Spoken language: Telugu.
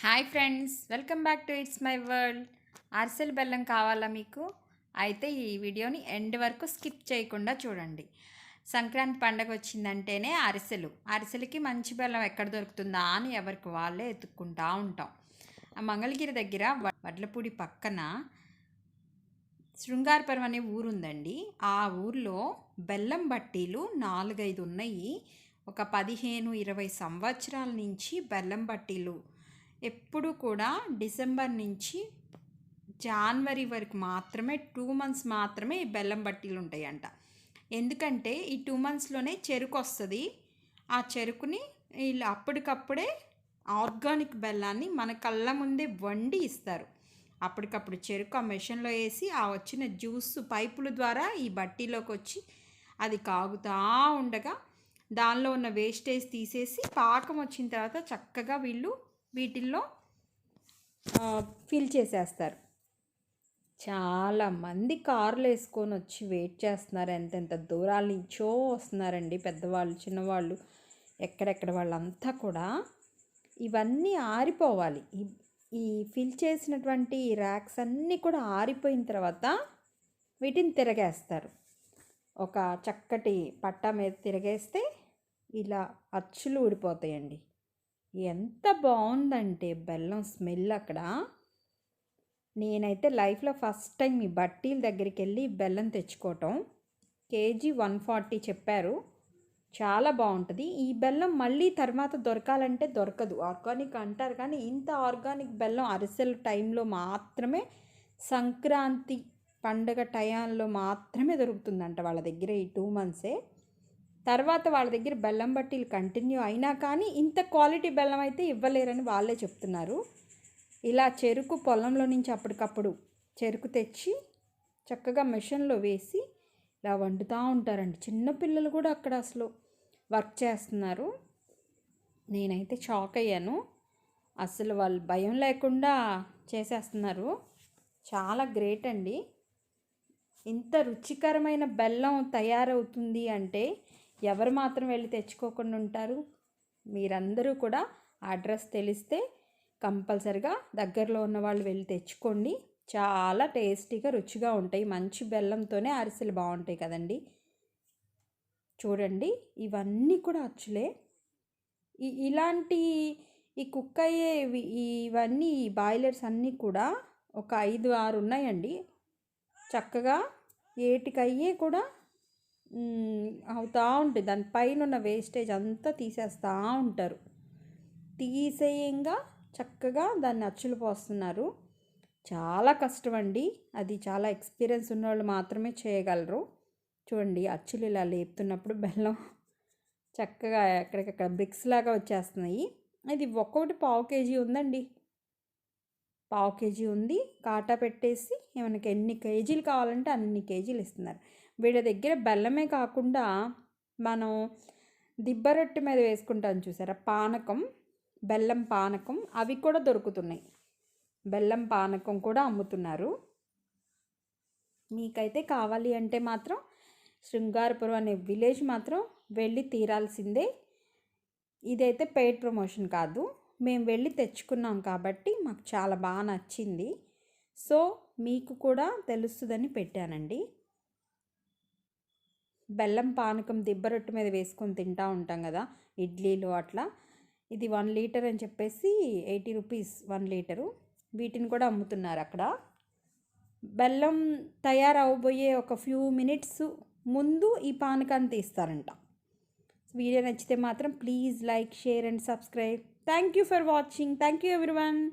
Hi friends welcome back to it's my world. అరిసెలు బెల్లం కావాలా మీకు? అయితే ఈ వీడియోని ఎండ్ వరకు స్కిప్ చేయకుండా చూడండి. సంక్రాంతి పండగ వచ్చిందంటేనే అరిసెలు. అరిసెలకి మంచి బెల్లం ఎక్కడ దొరుకుతుందా అని ఎవరికి వాళ్ళే ఎత్తుక్కుంటా ఉంటాం. ఆ మంగళగిరి దగ్గర వడ్లపూడి పక్కన శృంగారపురం అనే ఊరు ఉందండి ఆ ఊర్లో బెల్లం బట్టీలు నాలుగైదు ఉన్నాయి. ఒక పదిహేను ఇరవై సంవత్సరాల నుంచి బెల్లం బట్టీలు ఎప్పుడు కూడా డిసెంబర్ నుంచి జనవరి వరకు మాత్రమే టూ మంత్స్ మాత్రమే ఈ బెల్లం బట్టీలు ఉంటాయంట. ఎందుకంటే ఈ టూ మంత్స్లోనే చెరుకు వస్తుంది. ఆ చెరుకుని వీళ్ళు అప్పటికప్పుడే ఆర్గానిక్ బెల్లాన్ని మన కళ్ళ ముందే వండి ఇస్తారు. అప్పటికప్పుడు చెరుకు ఆ మెషిన్లో వేసి ఆ వచ్చిన జ్యూస్ పైపుల ద్వారా ఈ బట్టీలోకి వచ్చి అది కాగుతూ ఉండగా దానిలో ఉన్న వేస్టేజ్ తీసేసి పాకం వచ్చిన తర్వాత చక్కగా వీళ్ళు వీటిల్లో ఫిల్ చేసేస్తారు. చాలా మంది కార్లు వేసుకొని వచ్చి వెయిట్ చేస్తున్నారు. ఎంతెంత దూరాల నుంచో వస్తున్నారండి పెద్దవాళ్ళు చిన్నవాళ్ళు ఎక్కడెక్కడ వాళ్ళంతా కూడా. ఇవన్నీ ఆరిపోవాలి. ఈ ఈ ఫిల్ చేసినటువంటి ర్యాక్స్ అన్నీ కూడా ఆరిపోయిన తర్వాత వీటిని తిరగేస్తారు. ఒక చక్కటి పట్టా మీద తిరగేస్తే ఇలా అచ్చులు ఊడిపోతాయండి. ఎంత బాగుందంటే బెల్లం స్మెల్ అక్కడ. నేనైతే లైఫ్లో ఫస్ట్ టైం ఈ బట్టీల దగ్గరికి వెళ్ళి బెల్లం తెచ్చుకోవటం. కేజీ వన్ ఫార్టీ చెప్పారు. చాలా బాగుంటుంది. ఈ బెల్లం మళ్ళీ తర్వాత దొరకాలంటే దొరకదు. ఆర్గానిక్ అంటారు కానీ ఇంత ఆర్గానిక్ బెల్లం అరిసెల టైంలో మాత్రమే సంక్రాంతి పండగ టయాల్లో మాత్రమే దొరుకుతుందంట వాళ్ళ దగ్గర ఈ టూ మంత్సే. తర్వాత వాళ్ళ దగ్గర బెల్లం బట్టీలు కంటిన్యూ అయినా కానీ ఇంత క్వాలిటీ బెల్లం అయితే ఇవ్వలేరని వాళ్ళే చెప్తున్నారు. ఇలా చెరుకు పొలంలో నుంచి అప్పటికప్పుడు చెరుకు తెచ్చి చక్కగా మిషన్లో వేసి ఇలా వండుతూ ఉంటారండి. చిన్నపిల్లలు కూడా అక్కడ అసలు వర్క్ చేస్తున్నారు. నేనైతే షాక్ అయ్యాను. అసలు వాళ్ళు భయం లేకుండా చేసేస్తున్నారు. చాలా గ్రేట్ అండి. ఇంత రుచికరమైన బెల్లం తయారవుతుంది అంటే ఎవరు మాత్రం వెళ్ళి తెచ్చుకోకుండా ఉంటారు. మీరందరూ కూడా అడ్రస్ తెలిస్తే కంపల్సరిగా దగ్గరలో ఉన్న వాళ్ళు వెళ్ళి తెచ్చుకోండి. చాలా టేస్టీగా రుచిగా ఉంటాయి. మంచి బెల్లంతోనే అరిసెలు బాగుంటాయి కదండి. చూడండి ఇవన్నీ కూడా అచ్చులే. ఇలాంటి ఈ కుక్ అయ్యే ఇవన్నీ ఈ బాయిలర్స్ అన్నీ కూడా ఒక ఐదు ఆరు ఉన్నాయండి. చక్కగా ఏటికయ్యే కూడా అవుతూ ఉంటుంది దాని పైన ఉన్న వేస్టేజ్ అంతా తీసేస్తూ ఉంటారు. తీసేయంగా చక్కగా దాన్ని అచ్చులు పోస్తున్నారు. చాలా కష్టం అండి అది చాలా ఎక్స్పీరియన్స్ ఉన్నవాళ్ళు మాత్రమే చేయగలరు. చూడండి అచ్చులు ఇలా లేపుతున్నప్పుడు బెల్లం చక్కగా ఎక్కడికక్కడ బ్రిక్స్ లాగా వచ్చేస్తున్నాయి. ఇది ఒక్కొక్కటి పావు కేజీ ఉందండి. పావు కేజీ ఉంది. కాటా పెట్టేసి మనకి ఎన్ని కేజీలు కావాలంటే అన్ని కేజీలు ఇస్తున్నారు. వీళ్ళ దగ్గర బెల్లమే కాకుండా మనం దిబ్బ రొట్టె మీద వేసుకుంటాం చూసారా? పానకం బెల్లం పానకం అవి కూడా దొరుకుతున్నాయి. బెల్లం పానకం కూడా అమ్ముతున్నారు. మీకైతే కావాలి అంటే మాత్రం శృంగారపురం అనే విలేజ్ మాత్రం వెళ్ళి తీరాల్సిందే. ఇదైతే పెయిడ్ ప్రమోషన్ కాదు. మేము వెళ్ళి తెచ్చుకున్నాం కాబట్టి మాకు చాలా బాగా నచ్చింది. సో మీకు కూడా తెలుస్తుందని పెట్టానండి. బెల్లం పానకం దిబ్బరొట్టు మీద వేసుకొని తింటా ఉంటాం కదా ఇడ్లీలు అట్లా. ఇది వన్ లీటర్ అని చెప్పేసి ఎయిటీ రూపీస్ వన్ లీటరు. వీటిని కూడా అమ్ముతున్నారు అక్కడ. బెల్లం తయారవబోయే ఒక ఫ్యూ మినిట్స్ ముందు ఈ పానకాన్ని తీస్తారంట. వీడియో నచ్చితే మాత్రం please like share and subscribe. Thank you for watching. Thank you everyone.